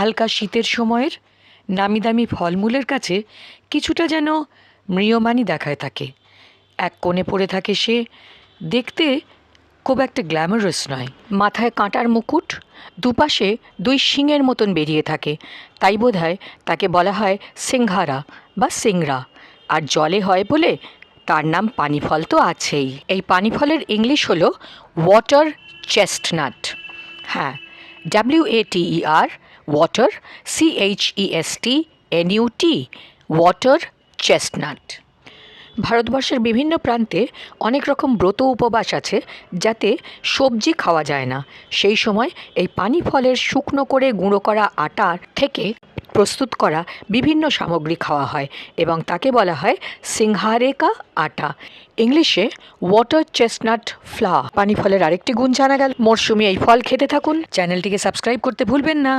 হালকা শীতের সময়ের নামি দামি ফলমূলের কাছে কিছুটা যেন ম্রিয়মানই দেখায় থাকে এক কোণে পড়ে থাকে সে, দেখতে খুব একটা গ্ল্যামারাস নয়। মাথায় কাঁটার মুকুট, দুপাশে দুই শিঙের মতন বেরিয়ে থাকে। তাই বোধহয় তাকে বলা হয় সিংহারা বা সিংরা। আর জলে হয় বলে তার নাম পানিফল তো আছেই। এই পানিফলের ইংলিশ হলো ওয়াটার চেস্টনাট। হ্যাঁ W A T E R water C H E S T N U T water chestnut ভারতবর্ষের বিভিন্ন প্রান্তে অনেক রকম ব্রত উপবাস আছে যাতে সবজি খাওয়া যায় না। সেই সময় এই পানি ফলের শুকনো করে গুঁড়ো করা আটার থেকে প্রস্তুত করা বিভিন্ন সামগ্রী খাওয়া হয় এবং তাকে বলা হয় সিংহারেকা আটা। ইংলিশে ওয়াটার চেস্টনাট ফ্লা পানি ফলের আরেকটি গুণ জানা গেল। মরশুমে এই ফল খেতে থাকুন। চ্যানেলটিকে সাবস্ক্রাইব করতে ভুলবেন না।